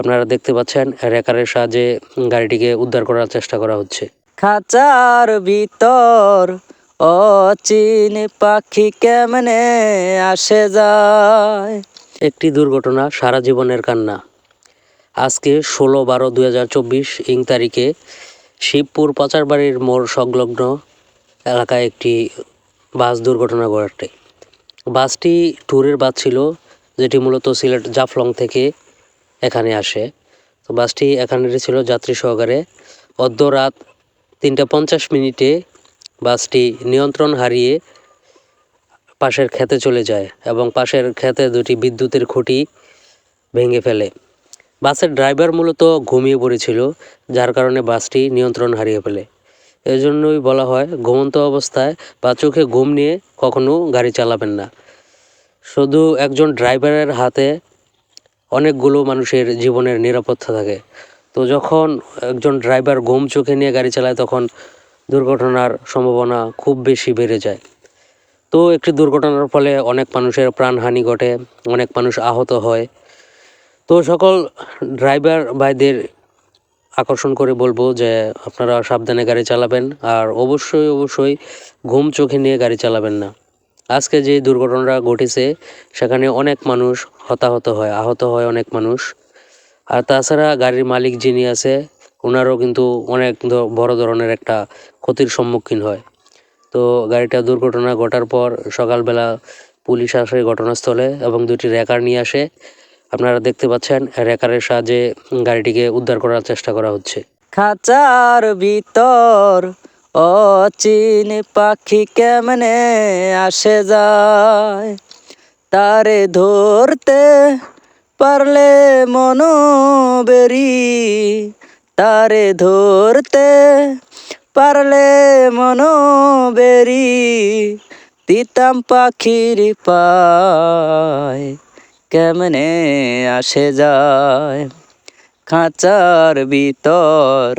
আপনারা দেখতে পাচ্ছেন রেকারের সাহায্যে গাড়িটিকে উদ্ধার করার চেষ্টা করা হচ্ছে। খাঁচার ভিতর অচিন পাখি কেমনে আসে যায়? একটি দুর্ঘটনা সারা জীবনের কান্না। আজকে ষোলো বারো দুই হাজার চব্বিশ ইং তারিখে শিবপুর পাচারবাড়ির মোড় সংলগ্ন এলাকায় একটি বাস দুর্ঘটনা ঘটে। বাসটি ট্যুরের বাস ছিল যেটি মূলত সিলেট জাফলং থেকে এখানে আসে। তো বাসটি এখানে ছিল যাত্রী সহকারে। অর্ধ রাত তিনটা পঞ্চাশ মিনিটে বাসটি নিয়ন্ত্রণ হারিয়ে পাশের খেতে চলে যায় এবং পাশের খেতে দুটি বিদ্যুতের খুঁটি ভেঙে ফেলে। বাসের ড্রাইভার মূলত ঘুমিয়ে পড়েছিল, যার কারণে বাসটি নিয়ন্ত্রণ হারিয়ে ফেলে। এজন্যই বলা হয়, ঘুমন্ত অবস্থায় বা চোখে ঘুম নিয়ে কখনো গাড়ি চালাবেন না। শুধু একজন ড্রাইভারের হাতে অনেকগুলো মানুষের জীবনের নিরাপত্তা থাকে। তো যখন একজন ড্রাইভার ঘুম চোখে নিয়ে গাড়ি চালায়, তখন দুর্ঘটনার সম্ভাবনা খুব বেশি বেড়ে যায়। তো একটি দুর্ঘটনার ফলে অনেক মানুষের প্রাণহানি ঘটে, অনেক মানুষ আহত হয়। তো সকল ড্রাইভার ভাইদের আকর্ষণ করে বলব যে, আপনারা সাবধানে গাড়ি চালাবেন আর অবশ্যই অবশ্যই ঘুম চোখে নিয়ে গাড়ি চালাবেন না। আজকে যে দুর্ঘটনাটা ঘটেছে, সেখানে অনেক মানুষ হতাহত হয়, আহত হয় অনেক মানুষ। আর তাছাড়া গাড়ির মালিক যিনি আছে ওনারও কিন্তু অনেক বড় ধরনের একটা ক্ষতির সম্মুখীন হয়। তো গাড়িটা দুর্ঘটনা ঘটার পর সকালবেলা পুলিশ আসে ঘটনাস্থলে এবং দুটি র্যাকার নিয়ে আসে। আপনারা দেখতে পাচ্ছেন র্যাকারের সাহায্যে গাড়িটিকে উদ্ধার করার চেষ্টা করা হচ্ছে। খাঁচার ভিতর অচিন পাখি কেমনে আসে যায়? তারে ধরতে পারলে মনো বেরি। তারে ধরতে পারলে মনো বেরি। দিতাম পাখির পায় কেমনে আসে যায়? খাঁচার ভিতর